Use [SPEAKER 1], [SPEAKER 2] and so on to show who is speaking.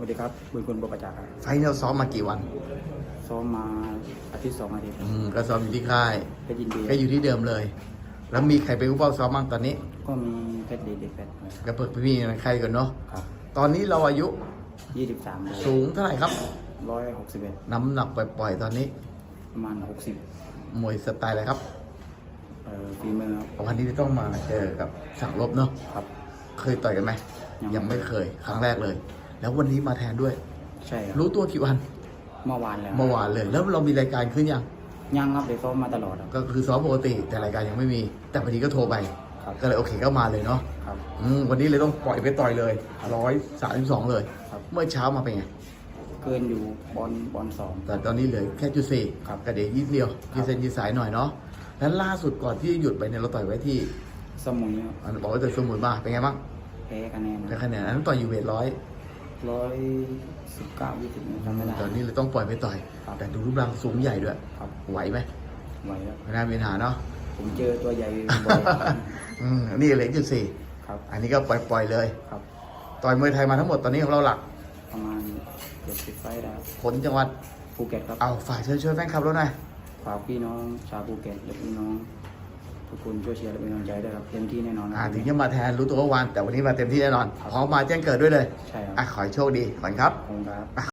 [SPEAKER 1] วัสดีครับบุญคุณบุปจักรครับ
[SPEAKER 2] ไฟล์เราซ้อมมากี่วัน
[SPEAKER 1] ซ้อมมาอาทิตย์สองอาทิตย์ครับ
[SPEAKER 2] อืมก็ซ้อมอยู่ที่ค่าย
[SPEAKER 1] เพชรยินดี
[SPEAKER 2] ก็อยู่ที่เดิมเลย แล้วมีใครเป็นผู้เป้าซ้อมบ้างตอนนี้
[SPEAKER 1] ก็มีเพชรดีเด็กเพชร
[SPEAKER 2] ก็เปิดพี่ใครก่อนเนาะ
[SPEAKER 1] ครับ
[SPEAKER 2] ตอนนี้เราอายุ
[SPEAKER 1] ยี่สิบสาม
[SPEAKER 2] สูงเท่าไหร่ครับ
[SPEAKER 1] ร้อยหกสิบเอ็ด
[SPEAKER 2] น้ำหนักปล่อยๆตอนนี้
[SPEAKER 1] ประมาณหกสิบ
[SPEAKER 2] มวยสไตล์อะไรครับ
[SPEAKER 1] เอ่อฝีมือครับ
[SPEAKER 2] วันนี้ต้องมาเจอกับสั่งลบเนาะ
[SPEAKER 1] ครับ
[SPEAKER 2] เคยต่อยกันไหม
[SPEAKER 1] ยัง
[SPEAKER 2] ยังไม่เคย ครั้งแรกเลย แล้ววันนี้มาแทนด้วย
[SPEAKER 1] ใช่ครับ
[SPEAKER 2] รู้ตัวกี่วัน
[SPEAKER 1] เมื่อวานแล้ว
[SPEAKER 2] เมื่อวานเลย แล้วเรามีรายการขึ้นยัง
[SPEAKER 1] ยังครับเด็กซ้อมมาตลอดครับ
[SPEAKER 2] ก็คือซ้อมปกติแต่รายการยังไม่มี แต่พอดีก็โทรไป
[SPEAKER 1] ครับ
[SPEAKER 2] ก็เลยโอเคก็มาเลยเนาะ
[SPEAKER 1] ครับ
[SPEAKER 2] อืมวันนี้เลยต้องปล่อยไปต่อยเลยร้อยสามสิบสองเลย
[SPEAKER 1] ครับ
[SPEAKER 2] เมื่อเช้ามาเป็นไง
[SPEAKER 1] เกินอยู่บอลบอลสอง
[SPEAKER 2] แต่ตอนนี้เหลือแค่จุดสี่
[SPEAKER 1] ครับ
[SPEAKER 2] กระเดี๋ยวยิดเดียว
[SPEAKER 1] ครับ
[SPEAKER 2] ยืดเส้นยืดสายหน่อยเนาะแล้วล่าสุดก่อนที่จะหยุดไปเนี่ยเราต่อยไว้ที่
[SPEAKER 1] สมุยครับ
[SPEAKER 2] อันบอกว่าต่อยสมุนมาเป็นไงบ้าง
[SPEAKER 1] แพ้คะแนน
[SPEAKER 2] ได้คะแนนอันนั้นต่อยอยู่เวทร้อย
[SPEAKER 1] ร้อยสิบเก้ายี่สิบจำไม่ได้
[SPEAKER 2] ตอนนี้เลยต้องปล่อยไปต่อย
[SPEAKER 1] ครับ
[SPEAKER 2] แต่ดูรูปร่างสูงใหญ่ด้วย
[SPEAKER 1] ครับ
[SPEAKER 2] ไหวไหม
[SPEAKER 1] ไหวครับ
[SPEAKER 2] ไม่น่ามีปัญหาเนาะ
[SPEAKER 1] ผมเจอตัวใหญ่บ่อยครับ
[SPEAKER 2] อืมนี่เหลือจุดสี่
[SPEAKER 1] ครับ
[SPEAKER 2] อันนี้ก็ปล่อยปล่อยๆเลย
[SPEAKER 1] ครับ
[SPEAKER 2] ต่อยมวยไทยมาทั้งหมดตอนนี้ของเราหลัก
[SPEAKER 1] ประมาณเจ็ดสิบไฟล์ได้ครับ
[SPEAKER 2] ผลจังหวัด
[SPEAKER 1] ภูเก็ตครับ
[SPEAKER 2] เอาฝ่ายช่วยช่วยแฟนคลับเราหน่อย
[SPEAKER 1] ฝากพี่น้องชาวภูเก็ตและพี่น้อง ทุกคนช่วยเชียร์และเป็นกำลังใจด้วยครับเต็มที่แน่นอน
[SPEAKER 2] อ่า
[SPEAKER 1] ครับ
[SPEAKER 2] ถึงจะมาแทนรู้ตัวว่าวันแต่วันนี้มาเต็มที่แน่นอนพร้อมมาแจ้งเกิดด้วยเลย
[SPEAKER 1] ใช่ครับ
[SPEAKER 2] อะขอให้โชคดีก่อนครับ
[SPEAKER 1] ขอบคุณครับ